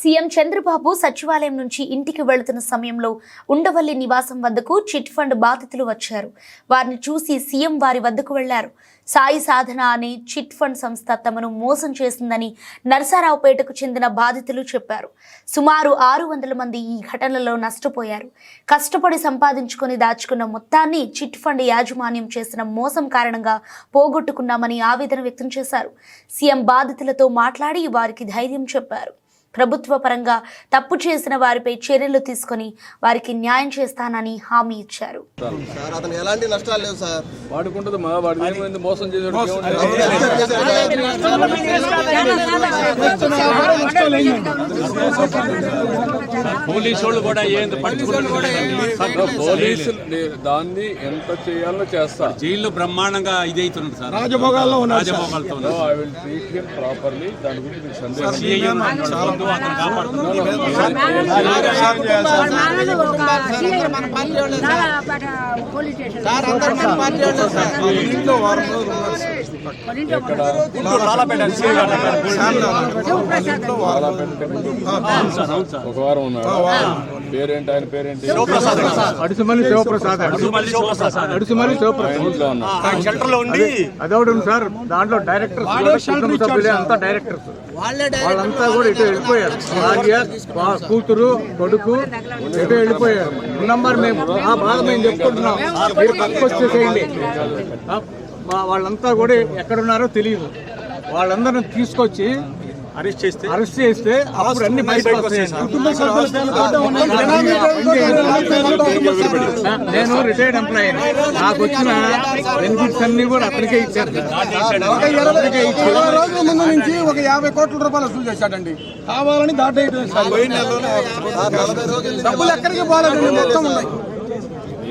CM Chandrababu సచివాలయం నుంచి ఇంటికి వెళుతున్న సమయంలో ఉండవల్లి నివాసం వద్దకు చిట్ ఫండ్ బాధితులు వచ్చారు. వారిని చూసి సీఎం వారి వద్దకు వెళ్ళారు. సాయి సాధన అనే చిట్ ఫండ్ సంస్థ తమను మోసం చేసిందని నరసారావుపేటకు చెందిన బాధితులు చెప్పారు. సుమారు ఆరు వందల మంది ఈ ఘటనలో నష్టపోయారు. కష్టపడి సంపాదించుకొని దాచుకున్న మొత్తాన్ని చిట్ ఫండ్ యాజమాన్యం చేసిన మోసం కారణంగా పోగొట్టుకున్నామని ఆవేదన వ్యక్తం చేశారు. సీఎం బాధితులతో మాట్లాడి వారికి ధైర్యం చెప్పారు. ప్రభుత్వ పరంగా తప్పు చేసిన వారిపై చర్యలు తీసుకొని వారికి న్యాయం చేస్తానని హామీ ఇచ్చారు. సార్ అతను ఎలాంటి నష్టాలు లేవు సార్. వాడుకుంటుంది మా వాడు ఏమైంది మోసం చేసాడు పోలీసు వాళ్ళు కూడా ఏంది పట్టుకున్నారు పోలీసులు నే- దాన్ని ఎంత చేయాలో చేస్తా జైల్లో బ్రహ్మాండంగా ఇదైతున్నారు సార్ రాజభోగాల్లో ఉన్నారు రాజభోగాలతో No, I will treat him properly. దాని గురించి మీకు సందేహం అతను కాపాడుతున్నారు ఒక వారం ఉన్నాడు పేరేంటి? ఆయన పేరేంటి? అడుసుమల్లి శివప్రసాద్ అడుసుమల్లి శివప్రసాద్ అదొకటి సార్ దాంట్లో డైరెక్టర్స్ కూడా కుటుంబ సభ్యులే అంతా డైరెక్టర్స్ వాళ్ళంతా కూడా ఇటు వెళ్ళిపోయారు. భార్య కూతురు కొడుకు ఇటు వెళ్ళిపోయారు. నంబర్ మేము ఆ బాధ మేము చెప్పుకుంటున్నాం. మీరు పక్కకు వచ్చేసేయండి వాళ్ళంతా కూడా ఎక్కడున్నారో తెలియదు. వాళ్ళందరిని తీసుకొచ్చి అరెస్ట్ చేస్తే? అరెస్ట్ చేస్తే అప్పుడు అన్ని. నేను రిటైర్డ్ ఎంప్లాయీ నాకు వచ్చిన బెనిఫిట్స్ అన్ని కూడా అతనికే ఇచ్చారు రోజుల ముందు నుంచి ఒక యాభై కోట్ల రూపాయలు వసూలు చేశాడండి. కావాలని దాటేయడం డబ్బులు ఎక్కడికి పోలేదండి మొత్తం ఉన్నాయి.